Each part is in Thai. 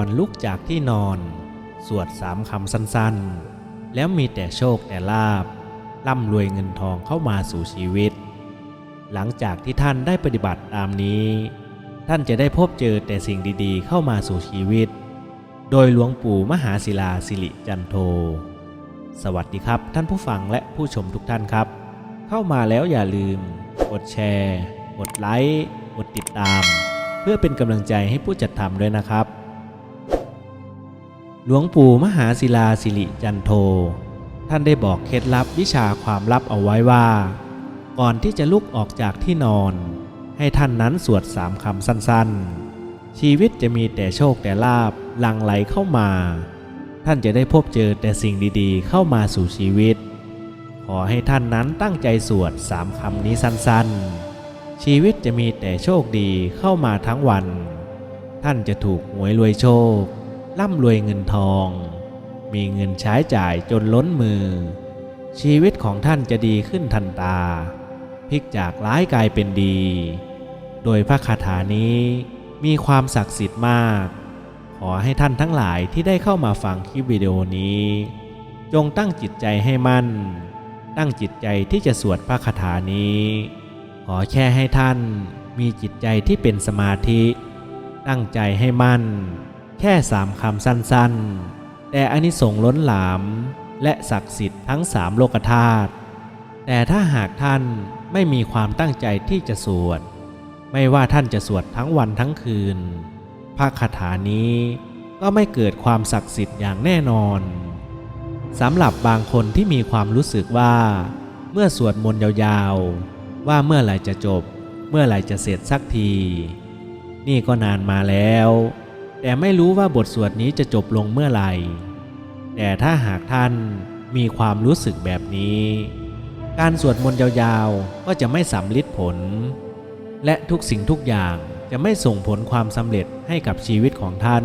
ก่อนลุกจากที่นอน สวดสามคำสั้นๆ แล้วมีแต่โชคแต่ลาบร่ำรวยเงินทองเข้ามาสู่ชีวิต หลังจากที่ท่านได้ปฏิบัติตามนี้ ท่านจะได้พบเจอแต่สิ่งดีๆ เข้ามาสู่ชีวิต โดยหลวงปู่มหาศิลาสิริจันโท สวัสดีครับ ท่านผู้ฟังและผู้ชมทุกท่านครับ เข้ามาแล้วอย่าลืม กดแชร์ กดไลค์ กดติดตาม เพื่อเป็นกำลังใจให้ผู้จัดทำด้วยนะครับ หลวงปู่มหาศิลาสิริจันโท ท่านได้บอกเคล็ดลับวิชาความลับเอาไว้ว่า ก่อนที่จะลุกออกจากที่นอน ให้ท่านนั้นสวดสามคำสั้นๆ ชีวิตจะมีแต่โชคแต่ลาบหลั่งไหลเข้ามา ท่านจะได้พบเจอแต่สิ่งดีๆ เข้ามาสู่ชีวิต ขอให้ท่านนั้นตั้งใจสวดสามคำนี้สั้นๆ ชีวิตจะมีแต่โชคดีเข้ามาทั้งวัน ท่านจะถูกหวยรวยโชค ร่ำรวยเงินทอง มีเงินใช้จ่ายจนล้นมือ ชีวิตของท่านจะดีขึ้นทันตา พลิกจากร้ายกลายเป็นดี โดยพระคาถานี้มีความศักดิ์สิทธิ์มาก ขอให้ท่านทั้งหลายที่ได้เข้ามาฟังคลิปวิดีโอนี้ จงตั้งจิตใจให้มั่น ตั้งจิตใจที่จะสวดพระคาถานี้ ขอแค่ให้ท่านมีจิตใจที่เป็นสมาธิ ตั้งใจให้มั่น แค่สามคำสั้นๆ แต่อานิสงส์ล้นหลาม และศักดิ์สิทธิ์ทั้งสามโลกธาตุแต่ถ้าหากท่านไม่มีความตั้งใจที่จะสวด ไม่ว่าท่านจะสวดทั้งวันทั้งคืนพระคาถานี้ก็ไม่เกิดความศักดิ์สิทธิ์อย่างแน่นอนสำหรับบางคนที่มีความรู้สึกว่า เมื่อสวดมนต์ยาวๆ ว่าเมื่อไหร่จะจบ เมื่อไหร่จะเสร็จสักที นี่ก็นานมาแล้ว แต่ไม่รู้ว่าบทสวดนี้จะจบลงเมื่อไหร่ แต่ถ้าหากท่านมีความรู้สึกแบบนี้ การสวดมนต์ยาวๆ ก็จะไม่สำลิดผล และทุกสิ่งทุกอย่างจะไม่ส่งผลความสำเร็จให้กับชีวิตของท่าน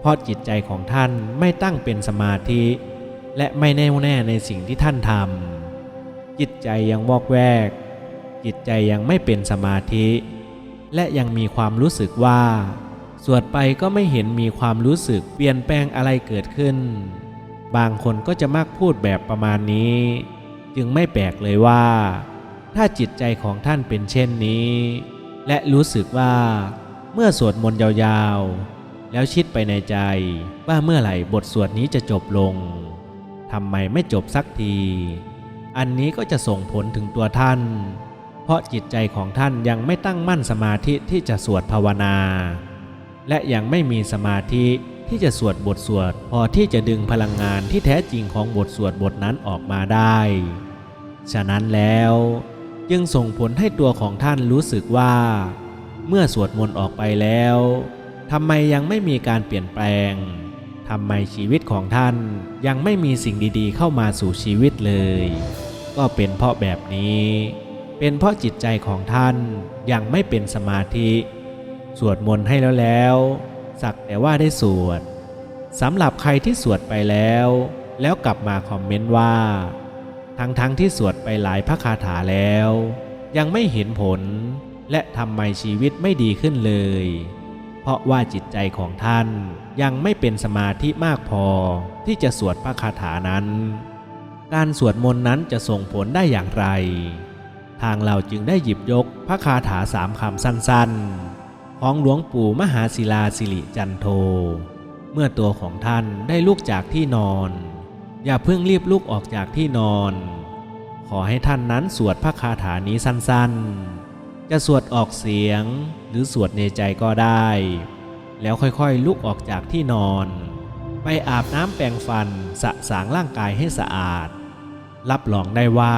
เพราะจิตใจของท่านไม่ตั้งเป็นสมาธิ และไม่แน่วแน่ในสิ่งที่ท่านทำจิตใจยังวอกแวก จิตใจยังไม่เป็นสมาธิ และยังมีความรู้สึกว่า สวดไปก็ไม่เห็นมีความรู้สึกเปลี่ยนแปลงอะไรเกิดขึ้น บางคนก็จะมักพูดแบบประมาณนี้ จึงไม่แปลกเลยว่า ถ้าจิตใจของท่านเป็นเช่นนี้ และรู้สึกว่าเมื่อสวดมนต์ยาวๆ แล้วคิดไปในใจว่าเมื่อไหร่บทสวดนี้จะจบลงทำไมไม่จบสักที อันนี้ก็จะส่งผลถึงตัวท่าน เพราะจิตใจของท่านยังไม่ตั้งมั่นสมาธิที่จะสวดภาวนา และยังไม่มีสมาธิที่จะสวดบทสวด พอที่จะดึงพลังงานที่แท้จริงของบทสวดบทนั้นออกมาได้ ฉะนั้นแล้วจึงส่งผลให้ตัวของท่านรู้สึกว่า เมื่อสวดมนต์ออกไปแล้วทำไมยังไม่มีการเปลี่ยนแปลงทำไมชีวิตของท่านยังไม่มีสิ่งดีๆ เข้ามาสู่ชีวิตเลย ก็เป็นเพราะแบบนี้ เป็นเพราะจิตใจของท่านยังไม่เป็นสมาธิ สวดมนต์ให้แล้วแล้ว สักแต่ว่าได้สวดสำหรับใครที่สวดไปแล้ว แล้วกลับมาคอมเมนต์ว่า ทั้งๆทที่สวดไปหลายพระคาถาแล้ว ยังไม่เห็นผล และทำไมชีวิตไม่ดีขึ้นเลย เพราะว่าจิตใจของท่านยังไม่เป็นสมาธิมากพอที่จะสวดพระคาถานั้น การสวดมนต์นั้นจะส่งผลได้อย่างไร ทางเราจึงได้หยิบยกพระคาถาสามคำสั้น ๆ ของหลวงปู่มหาศิลาสิริจันโท เมื่อตัวของท่านได้ลุกจากที่นอน อย่าเพิ่งรีบลุกออกจากที่นอน ขอให้ท่านนั้นสวดพระคาถานี้สั้นๆ จะสวดออกเสียงหรือสวดในใจก็ได้ แล้วค่อยๆลุกออกจากที่นอน ไปอาบน้ำแปรงฟันสะสางร่างกายให้สะอาด รับรองได้ว่า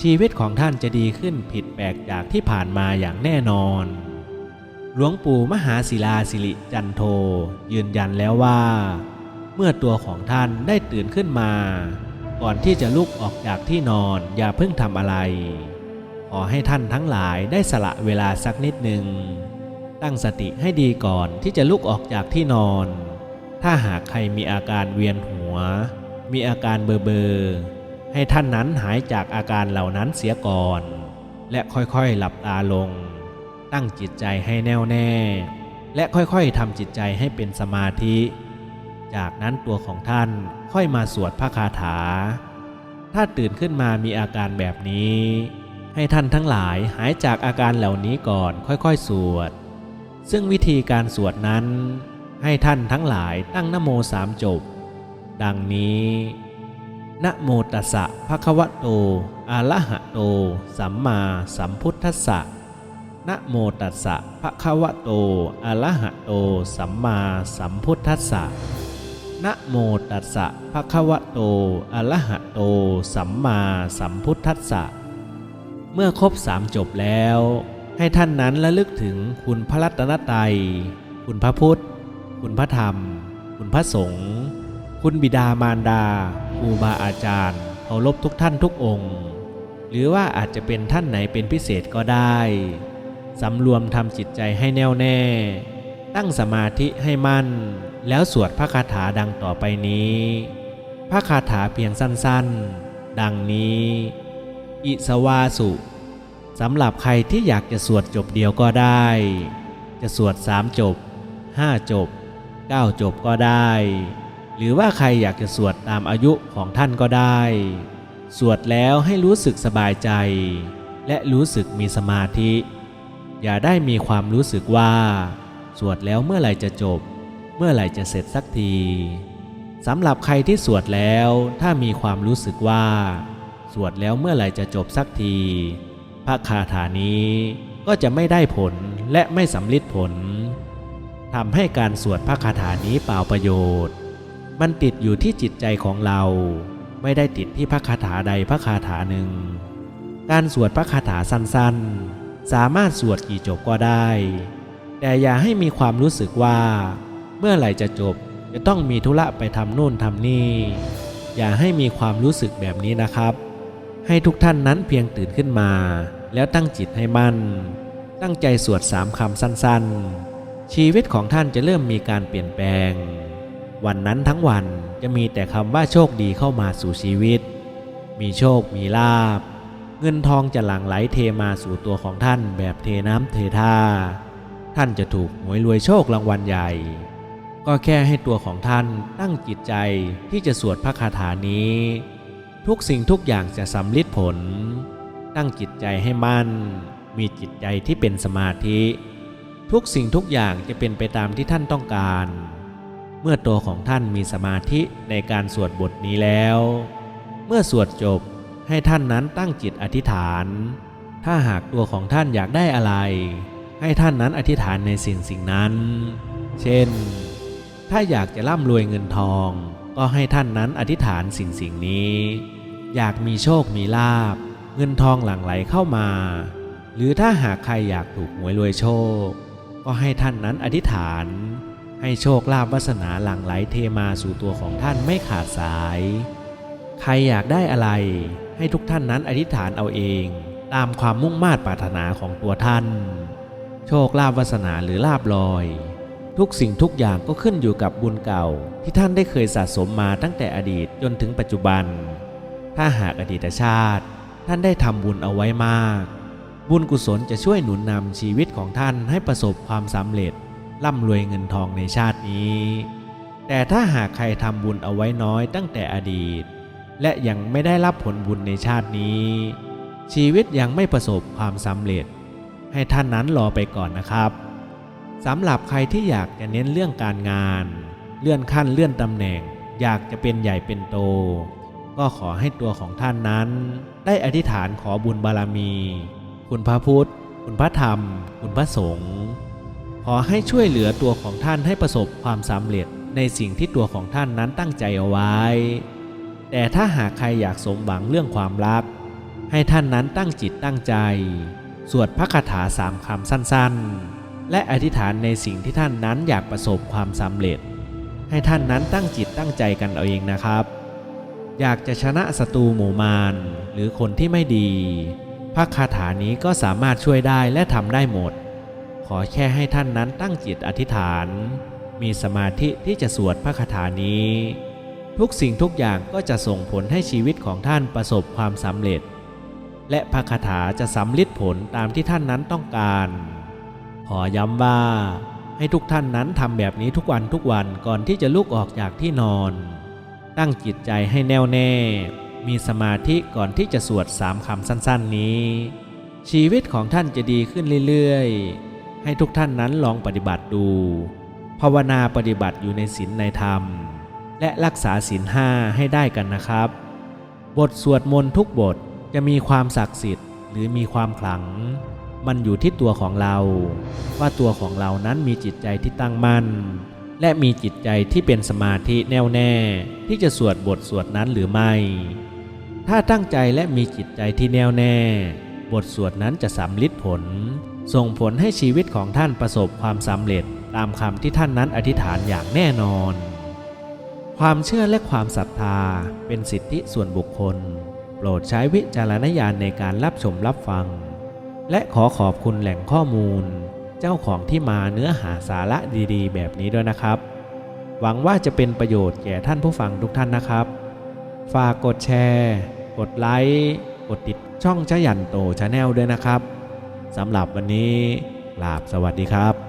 ชีวิตของท่านจะดีขึ้นผิดแปลกจากที่ผ่านมาอย่างแน่นอน หลวงปู่มหาศิลาสิริจันโท ยืนยันแล้วว่า เมื่อตัวของท่านได้ตื่นขึ้นมา ก่อนที่จะลุกออกจากที่นอนอย่าเพิ่งทำอะไร ขอให้ท่านทั้งหลายได้สละเวลาสักนิดหนึ่ง ตั้งสติให้ดีก่อนที่จะลุกออกจากที่นอน ถ้าหากใครมีอาการเวียนหัว มีอาการเบอเบอร์ให้ท่านนั้นหายจากอาการเหล่านั้นเสียก่อน และค่อยๆหลับตาลง ตั้งจิตใจให้แน่วแน่ และค่อยๆทำจิตใจให้เป็นสมาธิ จากนั้นตัวของท่านค่อยมาสวดพระคาถา ถ้าตื่นขึ้นมามีอาการแบบนี้ ให้ท่านทั้งหลายหายจากอาการเหล่านี้ก่อนค่อยๆสวด ซึ่งวิธีการสวดนั้น ให้ท่านทั้งหลายตั้งนโมสามจบ ดังนี้นะโมตัสสะภะคะวะโตอะระหะโต สัมมาสัมพุทธัสสะ นะโมตัสสะภะคะวะโต อะระหะโต สัมมาสัมพุทธัสสะนะโมตัสสะภะคะวะโต อะระหะโต สัมมาสัมพุทธัสสะ เมื่อครบสามจบแล้ว ให้ท่านนั้นระลึกถึงคุณพระรัตนตรัย คุณพระพุทธ คุณพระธรรม คุณพระสงฆ์ คุณบิดามารดาครูบาอาจารย์เคารพทุกท่านทุกองค์ หรือว่าอาจจะเป็นท่านไหนเป็นพิเศษก็ได้ สำรวมทำจิตใจให้แน่วแน่ ตั้งสมาธิให้มั่น แล้วสวดพระคาถาดังต่อไปนี้ พระคาถาเพียงสั้นๆ ดังนี้ อิสวาสุสำหรับใครที่อยากจะสวดจบเดียวก็ได้ จะสวดสามจบห้าจบเก้าจบก็ได้ หรือว่าใครอยากจะสวดตามอายุของท่านก็ได้ สวดแล้วให้รู้สึกสบายใจ และรู้สึกมีสมาธิ อย่าได้มีความรู้สึกว่า สวดแล้วเมื่อไหร่จะจบ เมื่อไหร่จะเสร็จสักทีสำหรับใครที่สวดแล้วถ้ามีความรู้สึกว่า สวดแล้วเมื่อไหร่จะจบสักที พระคาถานี้ก็จะไม่ได้ผลและไม่สำลิดผลทำให้การสวดพระคาถานี้เปล่าประโยชน์ มันติดอยู่ที่จิตใจของเรา ไม่ได้ติดที่พระคาถาใดพระคาถาหนึ่ง การสวดพระคาถาสั้นๆ สามารถสวดกี่จบก็ได้ แต่อย่าให้มีความรู้สึกว่า เมื่อไหร่จะจบจะต้องมีธุระไปทำโน่นทำนี่ อย่าให้มีความรู้สึกแบบนี้นะครับ ให้ทุกท่านนั้นเพียงตื่นขึ้นมา แล้วตั้งจิตให้มั่น ตั้งใจสวดสามคำสั้นๆ ชีวิตของท่านจะเริ่มมีการเปลี่ยนแปลง วันนั้นทั้งวันจะมีแต่คำว่าโชคดีเข้ามาสู่ชีวิต มีโชคมีลาบ เงินทองจะหลั่งไหลเทมาสู่ตัวของท่านแบบเทน้ำเทท่า ท่านจะถูกหวยรวยโชครางวัลใหญ่ ก็แค่ให้ตัวของท่านตั้งจิตใจที่จะสวดพระคาถานี้ ทุกสิ่งทุกอย่างจะสำลิดผล ตั้งจิตใจให้มั่น มีจิตใจที่เป็นสมาธิ ทุกสิ่งทุกอย่างจะเป็นไปตามที่ท่านต้องการ เมื่อตัวของท่านมีสมาธิในการสวดบทนี้แล้ว เมื่อสวดจบ ให้ท่านนั้นตั้งจิตอธิษฐาน ถ้าหากตัวของท่านอยากได้อะไร ให้ท่านนั้นอธิษฐานในสิ่งสิ่งนั้น เช่น ถ้าอยากจะร่ำรวยเงินทอง ก็ให้ท่านนั้นอธิษฐานสิ่งสิ่งนี้ อยากมีโชคมีลาบ เงินทองหลั่งไหลเข้ามา หรือถ้าหากใครอยากถูกหวยรวยโชค ก็ให้ท่านนั้นอธิษฐาน ให้โชคลาภวาสนาหลั่งไหลเทมาสู่ตัวของท่านไม่ขาดสาย ใครอยากได้อะไร ให้ทุกท่านนั้นอธิษฐานเอาเอง ตามความมุ่งมา่ปรารถนาของตัวท่าน โชคลาภวาสนาหรือลาบลอย ทุกสิ่งทุกอย่างก็ขึ้นอยู่กับบุญเก่า ที่ท่านได้เคยสะสมมาตั้งแต่อดีตจนถึงปัจจุบัน ถ้าหากอดีตชาติ ท่านได้ทำบุญเอาไว้มาก บุญกุศลจะช่วยหนุนนำชีวิตของท่านให้ประสบความสำเร็จร่ำรวยเงินทองในชาตินี้ แต่ถ้าหากใครทำบุญเอาไว้น้อยตั้งแต่อดีต และยังไม่ได้รับผลบุญในชาตินี้ ชีวิตยังไม่ประสบความสำเร็จ ให้ท่านนั้นรอไปก่อนนะครับสำหรับใครที่อยากจะเน้นเรื่องการงาน เลื่อนขั้นเลื่อนตำแหน่ง อยากจะเป็นใหญ่เป็นโต ก็ขอให้ตัวของท่านนั้น ได้อธิษฐานขอบุญบารมี คุณพระพุทธ คุณพระธรรม คุณพระสงฆ์ขอให้ช่วยเหลือตัวของท่านให้ประสบความสำเร็จในสิ่งที่ตัวของท่านนั้นตั้งใจเอาไว้ แต่ถ้าหากใครอยากสมหวังเรื่องความรัก ให้ท่านนั้นตั้งจิตตั้งใจ สวดพระคาถาสามคำสั้นๆ และอธิษฐานในสิ่งที่ท่านนั้นอยากประสบความสำเร็จ ให้ท่านนั้นตั้งจิตตั้งใจกันเอาเองนะครับ อยากจะชนะศัตรูหมู่มารหรือคนที่ไม่ดีพระคาถานี้ก็สามารถช่วยได้และทำได้หมด ขอแค่ให้ท่านนั้นตั้งจิตอธิษฐาน มีสมาธิที่จะสวดพระคาถานี้ ทุกสิ่งทุกอย่างก็จะส่งผลให้ชีวิตของท่านประสบความสำเร็จ และพระคาถาจะสำลิดผลตามที่ท่านนั้นต้องการ ขอย้ำว่าให้ทุกท่านนั้นทำแบบนี้ทุกวันทุกวันก่อนที่จะลุกออกจากที่นอน ตั้งจิตใจให้แน่วแน่ มีสมาธิก่อนที่จะสวดสามคำสั้นๆนี้ ชีวิตของท่านจะดีขึ้นเรื่อยๆ ให้ทุกท่านนั้นลองปฏิบัติดู ภาวนาปฏิบัติอยู่ในศีลในธรรม และรักษาศีลห้าให้ได้กันนะครับ บทสวดมนต์ทุกบทจะมีความศักดิ์สิทธิ์ หรือมีความขลัง มันอยู่ที่ตัวของเรา ว่าตัวของเรานั้นมีจิตใจที่ตั้งมั่น และมีจิตใจที่เป็นสมาธิแน่วแน่ ที่จะสวดบทสวดนั้นหรือไม่ ถ้าตั้งใจและมีจิตใจที่แน่วแน่ บทสวดนั้นจะสำลิดผล ส่งผลให้ชีวิตของท่านประสบความสำเร็จตามคำที่ท่านนั้นอธิษฐานอย่างแน่นอน ความเชื่อและความศรัทธาเป็นสิทธิส่วนบุคคล โปรดใช้วิจารณญาณในการรับชมรับฟัง และขอขอบคุณแหล่งข้อมูล เจ้าของที่มาเนื้อหาสาระดีๆ แบบนี้ด้วยนะครับ หวังว่าจะเป็นประโยชน์แก่ท่านผู้ฟังทุกท่านนะครับ ฝากกดแชร์ กดไลค์กดติดช่องชะยันโตชาแนลด้วยนะครับสำหรับวันนี้ลาบสวัสดีครับ